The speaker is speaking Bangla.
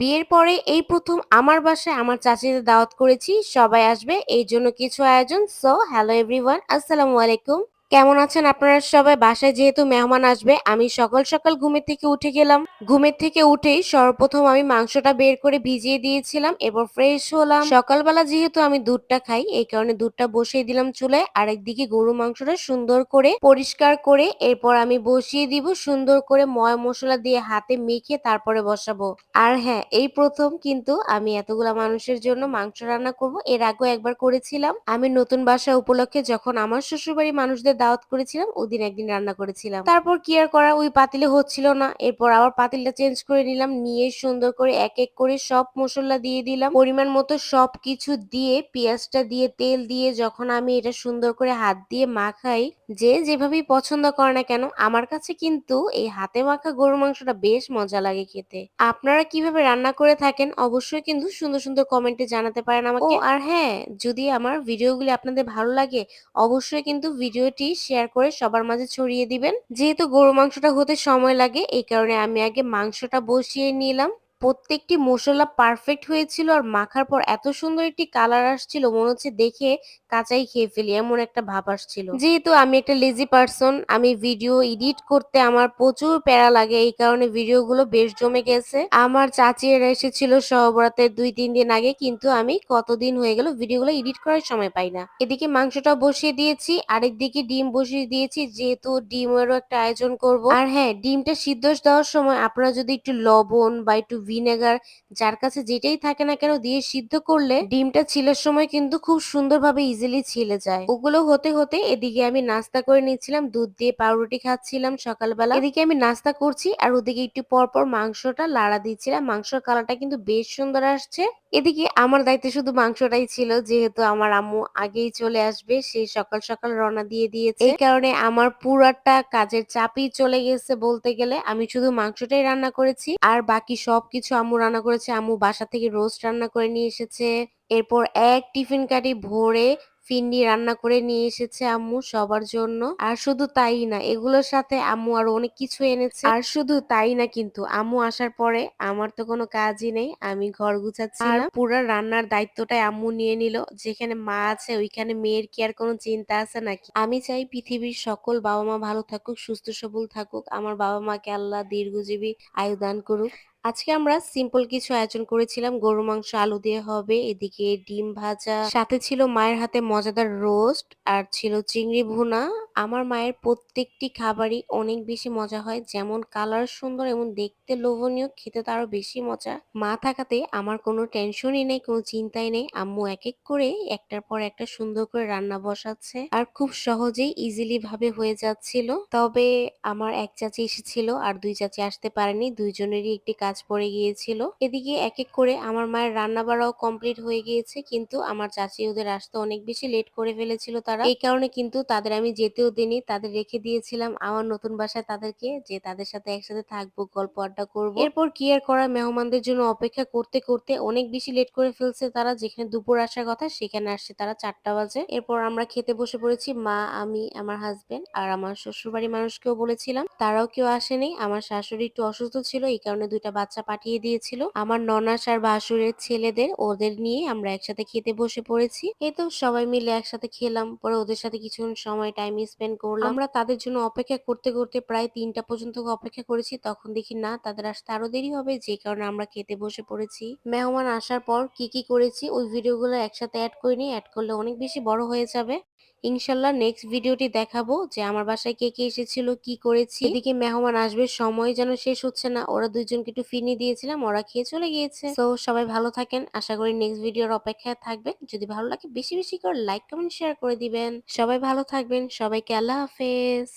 বিয়ের পরে এই প্রথম আমার বাসায় আমার চাচিদের দাওয়াত করেছি, সবাই আসবে। এই জন্য কিছু আয়োজন। সো হ্যালো এভরিওয়ান আসসালামু আলাইকুম। কেমন আছেন আপনারা সবাই? বাসায় যেহেতু মেহমান আসবে, আমি সকাল সকাল ঘুমের থেকে উঠে গেলাম। ঘুমের থেকে উঠেই সর্বপ্রথম আমি মাংসটা বের করে ভিজিয়ে দিয়েছিলাম এবার ফ্রেশ হলাম। সকালবেলা যেহেতু আমি দুধটা খাই, এই কারণে দুধটা বসিয়ে দিলাম চুলায়। আরেকদিকে গরু মাংসটা সুন্দর করে পরিষ্কার করে, এরপর আমি বসিয়ে দিব সুন্দর করে ময় মশলা দিয়ে হাতে মেখে তারপরে বসাবো। আর হ্যাঁ এই প্রথম কিন্তু আমি এতগুলা মানুষের জন্য মাংস রান্না করব, এর আগেও একবার করেছিলাম। আমি নতুন বাসা উপলক্ষে যখন আমার শ্বশুরবাড়ি মানুষদের দাওয়াত করেছিলাম ওদিন একদিন রান্না করেছিলাম। তারপর কি আর করা ওই পাতিলে হচ্ছিল না। এরপর আবার পাতিলটা চেঞ্জ করে নিলাম নিয়ে সুন্দর করে এক এক করে সব মশলা দিয়ে দিলাম। পরিমাণ মতো সব কিছু দিয়ে পেঁয়াজটা দিয়ে তেল দিয়ে যখন আমি এটা সুন্দর করে হাত দিয়ে মাখাই যে যেভাবেই পছন্দ করে না কেন আমার কাছে কিন্তু এই হাতে মাখা গরুর মাংসটা বেশ মজা লাগে খেতে। আপনারা কীভাবে রান্না করে থাকেন অবশ্যই কিন্তু সুন্দর সুন্দর কমেন্টে জানাতে পারেন আমাকে। আর হ্যাঁ যদি আমার ভিডিওগুলি আপনাদের ভালো লাগে অবশ্যই কিন্তু ভিডিওটি শেয়ার করে সবার মাঝে ছড়িয়ে দিবেন। যেহেতু গরু মাংসটা হতে সময় লাগে, এই কারণে আমি আগে মাংসটা বসিয়ে নিলাম। প্রত্যেকটি মশলা পারফেক্ট হয়েছিল আর মাখার পর এত সুন্দর একটি কালার আসছিল, মনে হচ্ছে দেখে কাঁচাই খেয়ে ফেলি, এমন একটা ভাব আসছিল। যেহেতু আমি একটা লেজি পার্সন আমি ভিডিও এডিট করতে আমার প্রচুর প্যারা লাগে, এই কারণে ভিডিওগুলো বেশ জমে গেছে। আমার চাচি এরা এসেছিল সহবরাতের দুই, তিন দিন আগে, কিন্তু আমি কতদিন হয়ে গেল ভিডিওগুলো এডিট করার সময় পাই না। এদিকে মাংসটা বসিয়ে দিয়েছি আরেক দিকে ডিম বসিয়ে দিয়েছি, যেহেতু ডিমেরও একটা আয়োজন করব। আর হ্যাঁ ডিমটা সিদ্ধ দেওয়ার সময় আপনারা যদি একটু লবণ বা একটু ভিনেগার, যার কাছে যেটাই থাকে না কেন দিয়ে সিদ্ধ করলে ডিমটা ছিলার সময় কিন্তু খুব সুন্দরভাবে ইজিলি ছিলে যায়। ওগুলো হতে হতে এদিকে আমি নাস্তা করে নিচ্ছিলাম, দুধ দিয়ে পাউরুটি খাচ্ছিলাম সকালবেলা। এদিকে আমি নাস্তা করছি আর ওদিকে একটু পরপর মাংসটা লাড়া দিচ্ছিলাম। মাংসর কালারটা কিন্তু বেশ সুন্দর আসছে। এদিকে আমার দায়িত্বে শুধু মাংসটাই ছিল, যেহেতু আমার আম্মু আগেই চলে আসবে সেই সকাল সকাল রওনা দিয়ে দিয়েছে। এই কারণে আমার পুরাটা কাজের চাপই চলে গেছে বলতে গেলে। আমি শুধু মাংসটাই রান্না করেছি, আর বাকি সবকিছু আম্মু রান্না করেছে। আম্মু বাসা থেকে রোস্ট রান্না করে নিয়ে এসেছে। এরপর এক টিফিন কাটি ভরে ফিন্নি রান্না করে নিয়ে এসেছে আম্মু সবার জন্য। আর শুধু তাই না, এগুলোর সাথে আম্মু আরও অনেক কিছু এনেছে। আর শুধু তাই না কিন্তু, আম্মু আসার পরে আমার তো কোনো কাজই নেই, আমি ঘর গুছাচ্ছিলাম। পুরো রান্নার দায়িত্বটাই আম্মু নিয়ে নিল, যেখানে মা আছে ওইখানে মেয়ের কি আর কোনো চিন্তা আছে নাকি? আমি চাই পৃথিবীর সকল বাবা মা ভালো থাকুক, সুস্থ সবল থাকুক, আমার বাবা মাকে আল্লাহ দীর্ঘজীবী আয়ু দান করুক। আজকে আমরা সিম্পল কিছু আয়োজন করেছিলাম। গরু মাংস, আলু দিয়ে হবে, এদিকে ডিম ভাজা, সাথে ছিল মায়ের হাতে মজাদার রোস্ট আর ছিল চিংড়ি ভুনা। আমার মায়ের প্রত্যেকটি খাবারই অনেক বেশি মজা হয়, যেমন কালার সুন্দর এবং দেখতে লোভনীয়, খেতে তারও বেশি মজা। মা থাকাতে আমার কোনো টেনশনই নেই, কোনো চিন্তাই নেই। আম্মু এক এক করে একটার পর একটা সুন্দর করে রান্না বসাচ্ছে, আর খুব সহজেই ইজিলি ভাবে হয়ে যাচ্ছিল। তবে আমার এক চাচি এসেছিল, আর দুই চাচি আসতে পারেনি। দুইজনেরই একটি কাজ পড়ে গিয়েছিল। এদিকে এক এক করে আমার মায়ের রান্না বাড়াও কমপ্লিট হয়ে গিয়েছে, কিন্তু আমার চাচি ওদের আসতে অনেক বেশি লেট করে ফেলেছিল তারা। এই কারণে কিন্তু তাদের আমি যেতেও দিইনি, তাদের রেখে দিয়েছিলাম। আমার নতুন বাসায় তাদেরকে যে তাদের সাথে একসাথে থাকব, গল্প আড্ডা করব। এরপর কি আর করা, মেহমানদের জন্য অপেক্ষা করতে করতে অনেক বেশি লেট করে ফেলছে তারা। যেখানে দুপুর আসার কথা সেখানে আসছে তারা চারটা বাজে। এরপর আমরা খেতে বসে পড়েছি, মা, আমি, আমার হাজবেন্ড আর আমার শ্বশুর বাড়ির মানুষকেও বলেছিলাম। তারাও কেউ আসেনি, আমার শাশুড়ি একটু অসুস্থ ছিল, এই কারণে দুইটা বাচ্চা পাঠিয়ে দিয়েছিল। আমার ননাস আর বাসুরের ছেলেদের ওদের নিয়ে আমরা একসাথে খেতে বসে পড়েছি। এই তো সবাই মিলে একসাথে খেলাম, পরে ওদের সাথে কিছুক্ষণ সময় টাইম স্পেন্ড করলাম। আমরা তাদের জন্য অপেক্ষা করতে করতে প্রায় তিনটা পর্যন্ত অপেক্ষা করেছি। তখন দেখি, না, তাদের আসতে আরও দেরি হবে। যে কারণে আমরা খেতে বসে পড়েছি। মেহমান আসার পর কি কি করেছি, ওই ভিডিওগুলো একসাথে অ্যাড করিনি। অ্যাড করলে অনেক বেশি বড় হয়ে যাবে। ইনশাল্লাহ নেক্সট ভিডিওটি দেখাবো যে আমার বাসায় কে কে এসেছিল, কি করেছি। এদিকে মেহমান আসবে, সময় যেন শেষ হচ্ছে না। ওরা দুইজনকে একটু ফিনি দিয়েছিলাম, ওরা খেয়ে চলে গিয়েছে। তো সবাই ভালো থাকেন। আশা করি নেক্সট ভিডিওর অপেক্ষায় থাকবেন। যদি ভালো লাগে, বেশি বেশি করে লাইক কমেন্ট শেয়ার করে দিবেন। সবাই ভালো থাকবেন। সবাইকে আল্লাহ হাফেজ।